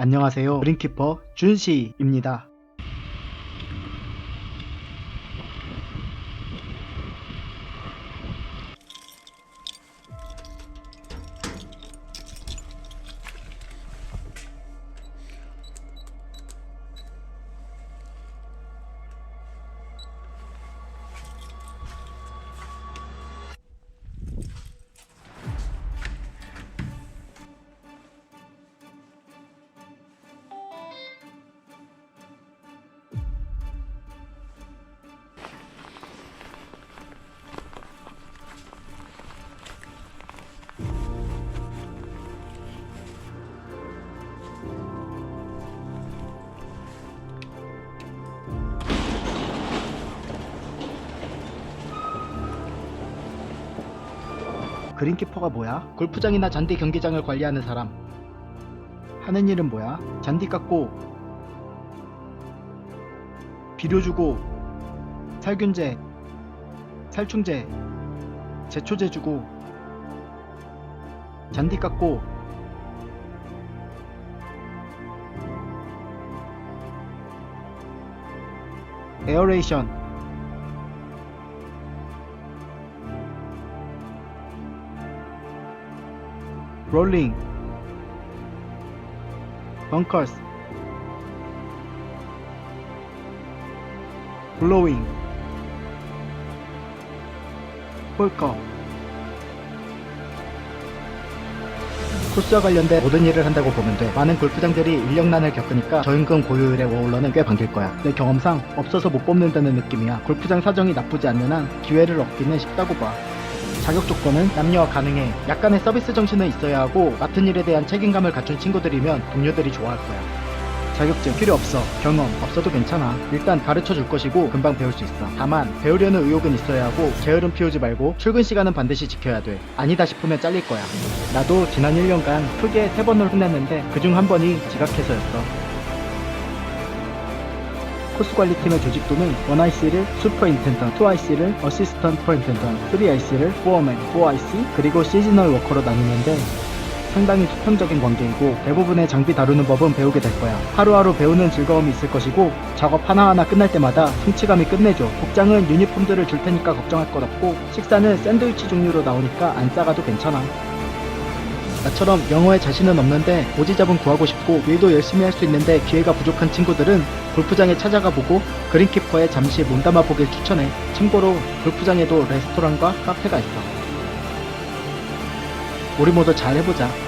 안녕하세요. 그린키퍼 준시입니다. 그린키퍼가 뭐야? 골프장이나 잔디 경기장을 관리하는 사람. 하는 일은 뭐야? 잔디 깎고, 비료 주고, 살균제, 살충제, 제초제 주고, 잔디 깎고, 에어레이션, 롤링 벙커스 블로잉 홀컵 코스와 관련된 모든 일을 한다고 보면 돼. 많은 골프장들이 인력난을 겪으니까 저임금 고효율의 워홀러는 꽤 반길 거야. 내 경험상 없어서 못 뽑는다는 느낌이야. 골프장 사정이 나쁘지 않는 한 기회를 얻기는 쉽다고 봐 자격 조건은 남녀 가능해. 약간의 서비스 정신은 있어야 하고 맡은 일에 대한 책임감을 갖춘 친구들이면 동료들이 좋아할 거야. 자격증 필요 없어. 경험 없어도 괜찮아. 일단 가르쳐 줄 것이고 금방 배울 수 있어. 다만 배우려는 의욕은 있어야 하고 게으름 피우지 말고 출근 시간은 반드시 지켜야 돼. 아니다 싶으면 잘릴 거야. 나도 지난 1년간 크게 세 번을 혼냈는데 그중 한 번이 지각해서였어. 코스 관리팀의 조직도는 1IC를 슈퍼 인텐던, 2IC를 어시스턴트 프로 인텐던, 3IC를 포어맨, 4IC, 그리고 시즈널 워커로 나뉘는데 상당히 수평적인 관계이고 대부분의 장비 다루는 법은 배우게 될 거야. 하루하루 배우는 즐거움이 있을 것이고 작업 하나하나 끝날 때마다 성취감이 끝내줘. 복장은 유니폼들을 줄 테니까 걱정할 것 없고 식사는 샌드위치 종류로 나오니까 안 싸가도 괜찮아. 나처럼 영어에 자신은 없는데 오지잡은 구하고 싶고 일도 열심히 할 수 있는데 기회가 부족한 친구들은 골프장에 찾아가 보고 그린키퍼에 잠시 몸담아 보길 추천해. 참고로 골프장에도 레스토랑과 카페가 있어. 우리 모두 잘 해보자.